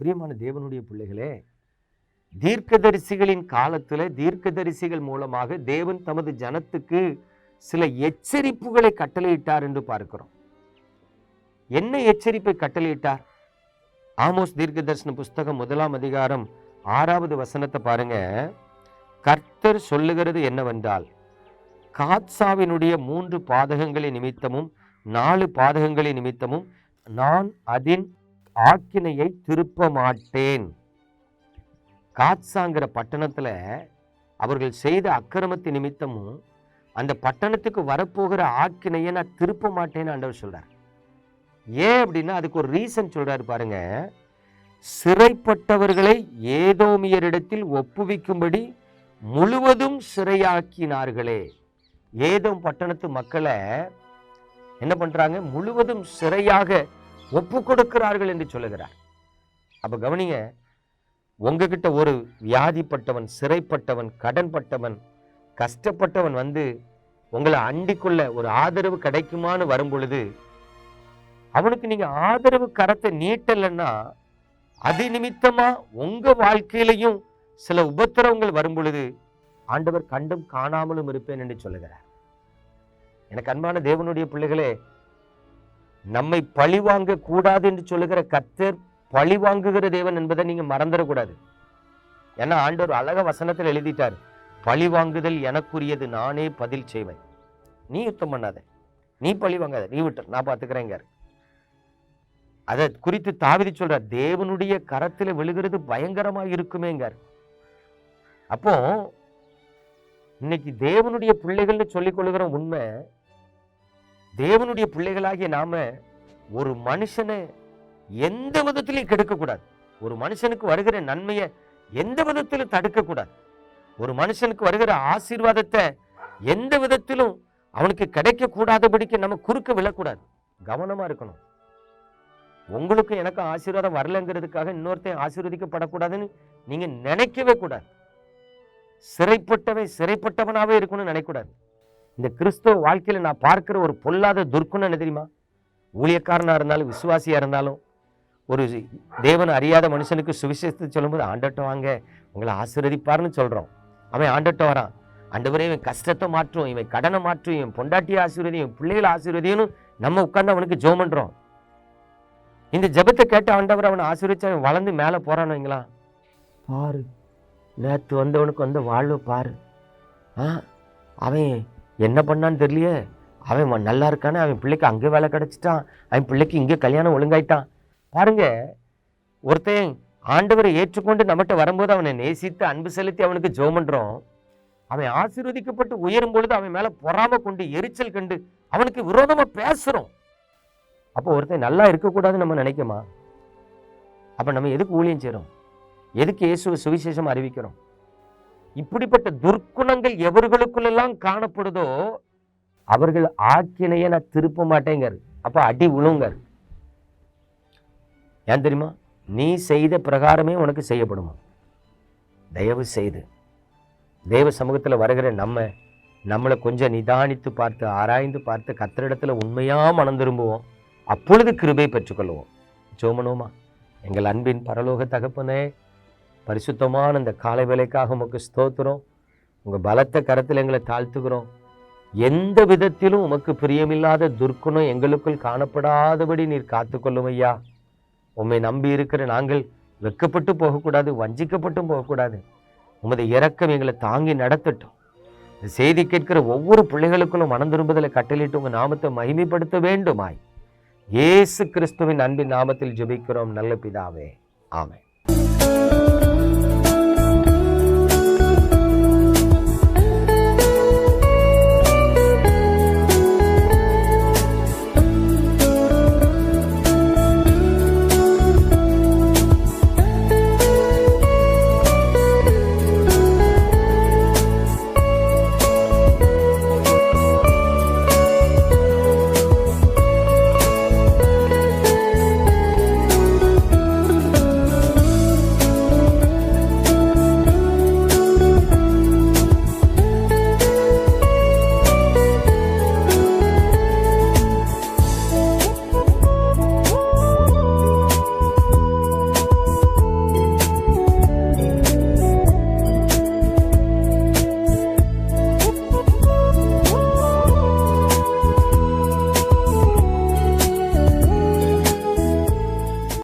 பிரியமான தேவனுடைய பிள்ளைகளே தீர்க்கதரிசிகளின் காலத்துல தீர்க்கதரிசிகள் மூலமாக தேவன் தமது ஜனத்துக்கு சில எச்சரிப்புகளை கட்டளையிட்டார் என்று பார்க்கிறோம். என்ன எச்சரிப்பை கட்டளையிட்டார்? ஆமோஸ் தீர்க்க தரிசன புஸ்தகம் முதலாம் அதிகாரம் ஆறாவது வசனத்தை பாருங்க. கர்த்தர் சொல்லுகிறது என்னவென்றால் காத்சாவினுடைய மூன்று பாதகங்களின் நிமித்தமும் நாலு பாதகங்களின் நிமித்தமும் நான் அதின் ஆக்கினையை திருப்ப மாட்டேன் காத்சாங்கிற பட்டணத்துல அவர்கள் செய்த அக்கிரமத்து நிமித்தமும் அந்த பட்டணத்துக்கு வரப்போகிற ஆக்கினையை நான் திருப்ப மாட்டேன்னு ஆண்டவர் சொல்கிறார் ஏன் அப்படின்னா அதுக்கு ஒரு ரீசன் சொல்றாரு பாருங்க. சிறைப்பட்டவர்களை ஏதோமியரிடத்தில் ஒப்புவிக்கும்படி முழுவதும் சிறையாக்கினார்களே. ஏதோ பட்டணத்து மக்களை என்ன பண்றாங்க? முழுவதும் சிறையாக ஒப்பு கொடுக்கிறார்கள் என்று சொல்லுகிறார். அப்ப கவனிங்க உங்ககிட்ட ஒரு வியாதிப்பட்டவன் சிறைப்பட்டவன் கடன்பட்டவன் கஷ்டப்பட்டவன் வந்து உங்களை அண்டிக்குள்ள ஒரு ஆதரவு கிடைக்குமான்னு வரும்பொழுது அவனுக்கு நீங்க ஆதரவு கரத்தை நீட்டலைன்னா அது நிமித்தமா உங்க வாழ்க்கையிலையும் சில உபத்திரவங்கள் வரும் பொழுது ஆண்டவர் கண்டும் காணாமலும் இருப்பேன் என்று சொல்லுகிறார். எனக்கு அன்பான தேவனுடைய பிள்ளைகளே நம்மை பழிவாங்க கூடாது என்று சொல்லுகிற கத்தர் பழி வாங்குகிற தேவன் என்பதை நீங்க மறந்துடக்கூடாது. ஏன்னா ஆண்டவர் அழக வசனத்தில் எழுதிட்டார். பழி வாங்குதல் எனக்குரியது நானே பதில் செய்வேன். நீ யுத்தம் பண்ணாத. நீ பழி வாங்காத. நீ விட்டு. நான் பார்த்துக்கிறேங்க அதை குறித்து தாவிதி சொல்றார் தேவனுடைய கரத்துல விழுகிறது பயங்கரமா இருக்குமேங்கார் அப்போ இன்னைக்கு தேவனுடைய பிள்ளைகள்னு சொல்லிக் கொள்ளுகிற உண்மை தேவனுடைய பிள்ளைகளாகிய நாம ஒரு மனுஷனை எந்த விதத்திலையும் கெடுக்கக்கூடாது. ஒரு மனுஷனுக்கு வருகிற நன்மையை எந்த விதத்திலும் தடுக்கக்கூடாது. ஒரு மனுஷனுக்கு வருகிற ஆசீர்வாதத்தை எந்த விதத்திலும் அவனுக்கு கிடைக்க கூடாதபடிக்கு நம்ம குறுக்க விழக்கூடாது. கவனமா இருக்கணும். உங்களுக்கு எனக்கு ஆசீர்வாதம் வரலங்கிறதுக்காக இன்னொருத்தன் ஆசீர்வதிக்கப்படக்கூடாதுன்னு நீங்க நினைக்கவே கூடாது. சிறைப்பட்டவன் சிறைப்பட்டவனாவே இருக்கணும்னு நினைக்கக்கூடாது. இந்த கிறிஸ்தவ வாழ்க்கையில் நான் பார்க்குற ஒரு பொல்லாத துர்க்குன்னு என்ன தெரியுமா? ஊழியக்காரனாக இருந்தாலும் விசுவாசியாக இருந்தாலும் ஒரு தேவன் அறியாத மனுஷனுக்கு சுவிசேஷத்தை சொல்லும்போது ஆண்டட்டம் வாங்க உங்களை ஆசீர்வதிப்பார்னு சொல்கிறோம் அவன் ஆண்டட்டம் வரான். ஆண்டவரே இவன் கஷ்டத்தை மாற்றும் இவன் கடனை மாற்றும் இவன் பொண்டாட்டியை ஆசீர்வதியும் இவன் பிள்ளைகளை ஆசீர்வதியும் நம்ம உட்காந்து அவனுக்கு ஜோம் பண்ணுறோம் இந்த ஜெபத்தை கேட்ட ஆண்டவர் அவனை ஆசீர்வதிச்சு அவன் வளர்ந்து மேலே போகிறானுங்களா பாரு நேற்று வந்தவனுக்கு வந்த வாழ்வு பாரு. ஆ அவன் என்ன பண்ணான்னு தெரியலையே. அவன் நல்லா இருக்கானே அவன் பிள்ளைக்கு அங்கே வேலை கிடச்சிட்டான் அவன் பிள்ளைக்கு இங்கே கல்யாணம் ஒழுங்காயிட்டான். பாருங்க ஒருத்தன் ஆண்டவரை ஏற்றுக்கொண்டு நம்மகிட்ட வரும்போது அவனை நேசித்து அன்பு செலுத்தி அவனுக்கு ஜோ பண்ணுறோம் அவன் ஆசீர்வதிக்கப்பட்டு உயரும் பொழுது அவன் மேலே பொறாம கொண்டு எரிச்சல் கண்டு அவனுக்கு விரோதமாக பேசுகிறோம் அப்போ ஒருத்தன் நல்லா இருக்கக்கூடாதுன்னு நம்ம நினைக்கமா? அப்போ நம்ம எதுக்கு ஊழியம் செய்கிறோம் எதுக்கு இயேசுவை சுவிசேஷம் அறிவிக்கிறோம்? இப்படிப்பட்ட துர்க்குணங்கள் எவர்களுக்குள்ளெல்லாம் காணப்படுதோ அவர்கள் ஆக்கினையை நான் திருப்ப மாட்டேங்காரு. அப்போ அடி விழுங்காரு ஏன் தெரியுமா? நீ செய்த பிரகாரமே உனக்கு செய்யப்படுமா? தயவு செய்து. தேவ சமூகத்தில் வருகிற நம்ம நம்மளை கொஞ்சம் நிதானித்து பார்த்து ஆராய்ந்து பார்த்து கத்திரிடத்தில் உண்மையாக மனம் திரும்புவோம். அப்பொழுது கிருபை பெற்றுக்கொள்வோம். ஜோமனோமா எங்கள் அன்பின் பரலோக தகப்பனே பரிசுத்தமான இந்த காலை வேலைக்காக உமக்கு ஸ்தோத்திரம். உங்கள் பலத்த கரத்தில் எங்களை தாழ்த்துக்கிறோம் எந்த விதத்திலும் உமக்கு பிரியமில்லாத துர்க்குணம் எங்களுக்குள் காணப்படாதபடி நீர் காத்துக்கொள்ளும் ஐயா. உம்மை நம்பி இருக்கிற நாங்கள் வெட்கப்பட்டு போகக்கூடாது வஞ்சிக்கப்பட்டும் போகக்கூடாது. உமது இறக்கம் எங்களை தாங்கி நடத்தட்டும். செய்தி கேட்கிற ஒவ்வொரு பிள்ளைகளுக்குள்ளும் மனம் திரும்புதலை கட்டளிட்டு உங்கள் நாமத்தை மகிமைப்படுத்த வேண்டுமாய். இயேசு கிறிஸ்துவின் அன்பின் நாமத்தில் ஜெபிக்கிறோம். நல்ல பிதாவே. ஆமை